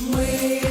Ми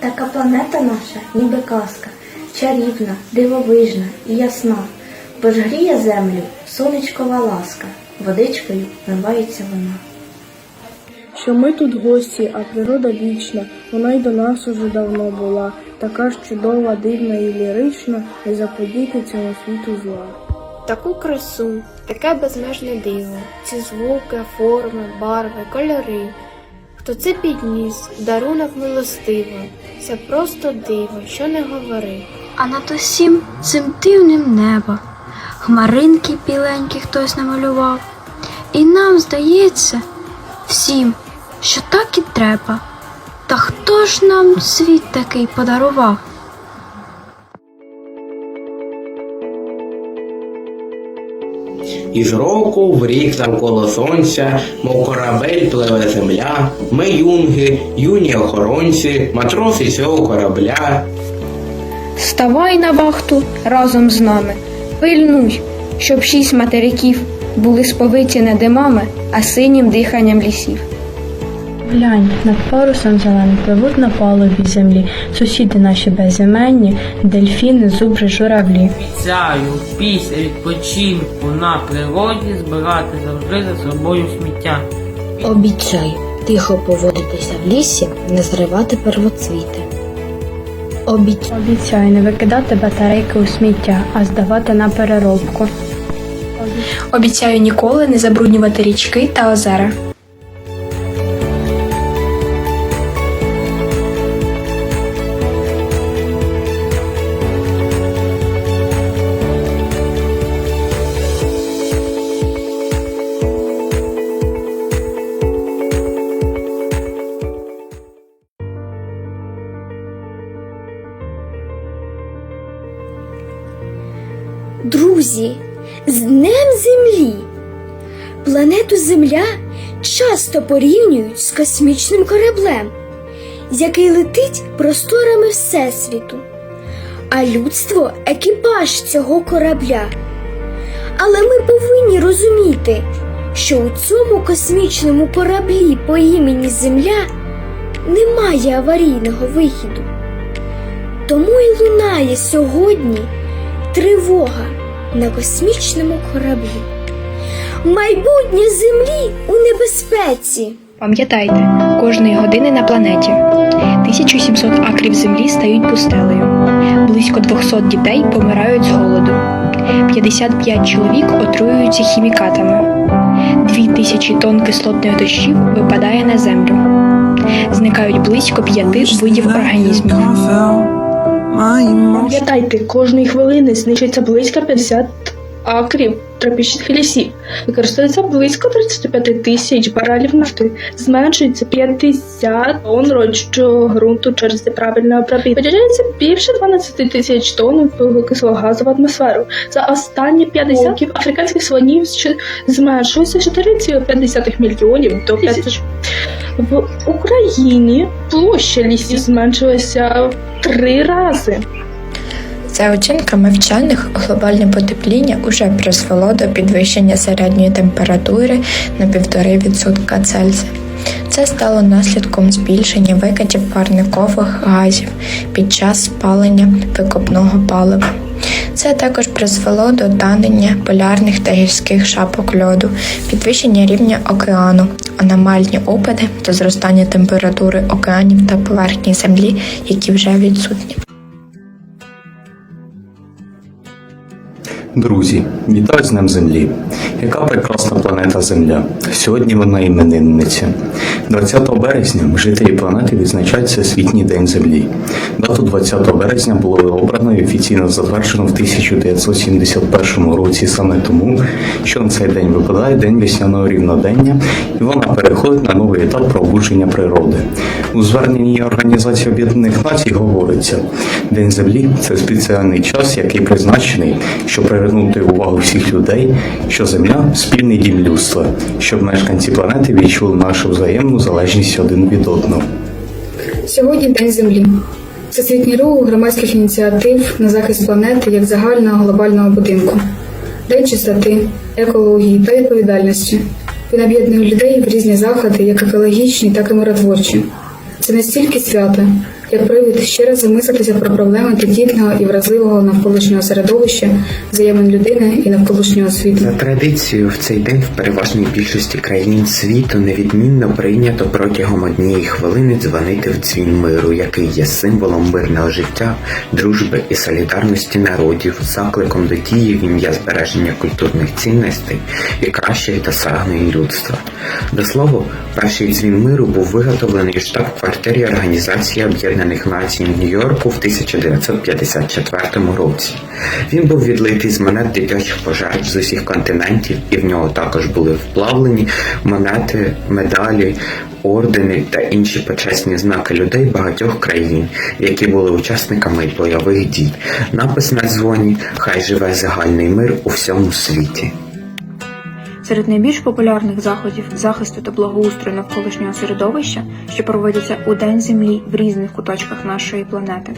Така планета наша, ніби казка, чарівна, дивовижна і ясна, бо ж гріє землю сонечкова ласка, водичкою вмивається вона. Що ми тут гості, а природа вічна, вона й до нас уже давно була, така ж чудова, дивна і лірична, не заподіти цьому світу зла. Таку красу, таке безмежне диво, ці звуки, форми, барви, кольори. Хто це підніс, дарунок милостиво, це просто диво, що не говори. А над усім цим дивним небо, хмаринки біленькі хтось намалював. І нам здається всім, що так і треба. Та хто ж нам світ такий подарував? І з року в рік навколо сонця, мов корабель пливе земля, ми юнги, юні охоронці, матроси цього корабля. Ставай на вахту разом з нами, пильнуй, щоб шість материків були сповиті не димами, а синім диханням лісів. Глянь, над парусом зеленим пливуть на палубі землі, сусіди наші безіменні, дельфіни, зубри, журавлі. Обіцяю після відпочинку на природі збирати завжди за собою сміття. Обіцяй тихо поводитися в лісі, не зривати первоцвіти. Обіцяй Обіцяю не викидати батарейки у сміття, а здавати на переробку. Обіцяю ніколи не забруднювати річки та озера. Днем Землі! Планету Земля часто порівнюють з космічним кораблем, який летить просторами Всесвіту, а людство екіпаж цього корабля. Але ми повинні розуміти, що у цьому космічному кораблі по імені Земля немає аварійного вихіду. Тому й лунає сьогодні тривога на космічному кораблі. Майбутнє землі у небезпеці. Пам'ятайте, кожної години на планеті 1700 акрів землі стають пустелею. Близько 200 дітей помирають з голоду. 55 чоловік отруюються хімікатами. 2000 тонн кислотних дощів випадає на землю. Зникають близько п'яти видів організмів. Пам'ятайте, кожної хвилини знищується близько 50 акрів тропічних лісів, використовується близько 35 тисяч барелів нафти, зменшується 50 тонн родючого ґрунту через неправильне обробітку. Виділяється більше 12 тисяч тонн вуглекислого газу в атмосферу. За останні 50 років африканських слонів щ- зменшується з 4,5 мільйонів до 5 тисяч. В Україні площа лісів зменшилася три рази. За оцінками вчених, глобальне потепління уже призвело до підвищення середньої температури на 1,5% Цельсія. Це стало наслідком збільшення викидів парникових газів під час спалення викопного палива. Це також призвело до танення полярних та гірських шапок льоду, підвищення рівня океану, аномальні опади та зростання температури океанів та поверхні землі, які вже відсутні. Друзі, вітаю з Днем Землі. Яка прекрасна планета Земля. Сьогодні вона іменинниця. 20 березня жителі планети відзначають Всесвітній День Землі. Дату 20 березня було обрано і офіційно затверджено в 1971 році саме тому, що на цей день випадає День весняного рівнодення, і вона переходить на новий етап пробудження природи. У зверненні Організації Об'єднаних Націй говориться, День Землі це спеціальний час, який призначений, щоб привернути увагу всіх людей, що Земля спільний дім людства, щоб мешканці планети відчули нашу взаємну залежність один від одного. Сьогодні День Землі. Всесвітній рух громадських ініціатив на захист планети як загального глобального будинку. День чистоти, екології та відповідальності. Він об'єднує людей в різні заходи, як екологічні, так і миротворчі. Це не стільки свято, як привід ще раз замислитися про проблеми тендітного і вразливого навколишнього середовища, взаємин людини і навколишнього світу. За традицією, в цей день в переважній більшості країн світу невідмінно прийнято протягом однієї хвилини дзвонити в дзвін миру, який є символом мирного життя, дружби і солідарності народів, закликом до дії в ім'я збереження культурних цінностей і кращих досягнень людства. До слова, перший дзвін миру був виготовлений в штаб-квартирі Організації Об'єднаних Націй в Нью-Йорку в 1954 році. Він був відлитий з монет дитячих пожертв з усіх континентів, і в нього також були вплавлені монети, медалі, ордени та інші почесні знаки людей багатьох країн, які були учасниками бойових дій. Напис на дзвоні Хай живе загальний мир у всьому світі. Серед найбільш популярних заходів захисту та благоустрою навколишнього середовища, що проводяться у День Землі в різних куточках нашої планети,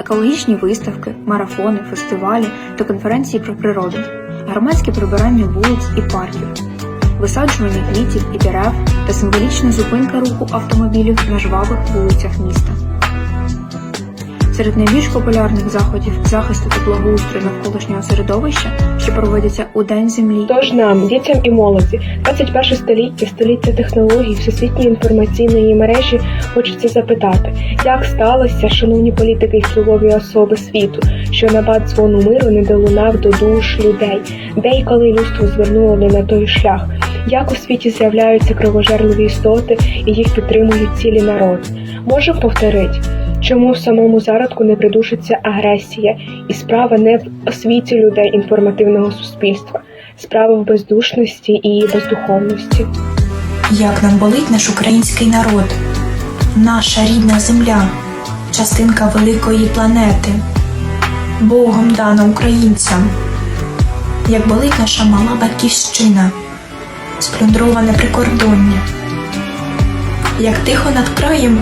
екологічні виставки, марафони, фестивалі та конференції про природу, громадське прибирання вулиць і парків, висаджування квітів і дерев та символічна зупинка руху автомобілів на жвавих вулицях міста. Серед найбільш популярних заходів захисту та благоустрою навколишнього середовища, що проводяться у День Землі, Тож нам, дітям і молоді, 21 століття, століття технологій, всесвітньої інформаційної мережі, хочеться запитати, як сталося, шановні політики і впливові особи світу, що набат дзвону миру не долунав до душ людей, де і коли людство звернуло не на той шлях, як у світі з'являються кровожерливі істоти і їх підтримують цілі народи. Можемо повторити, чому в самому зародку не придушиться агресія, і справа не в освіті людей інформативного суспільства, справа в бездушності і бездуховності. Як нам болить наш український народ, наша рідна земля, частинка великої планети, Богом дана українцям, як болить наша мала батьківщина, сплюндроване прикордоння, як тихо над краєм,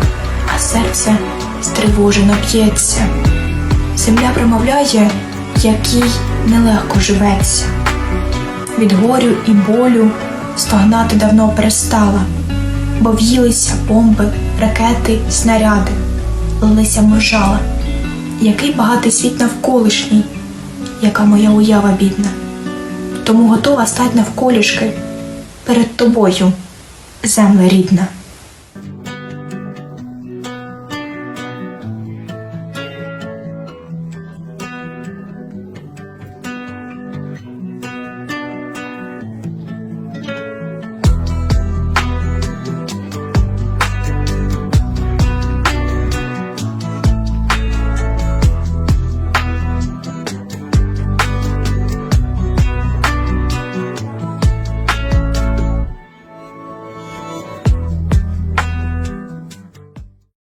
а серце стривожено б'ється. Земля промовляє, якій нелегко живеться. Від горю і болю стогнати давно перестала, бо в'їлися бомби, ракети, снаряди, лилися можала. Який багатий світ навколишній, яка моя уява бідна. Тому готова стать навколішки перед тобою, земле рідна.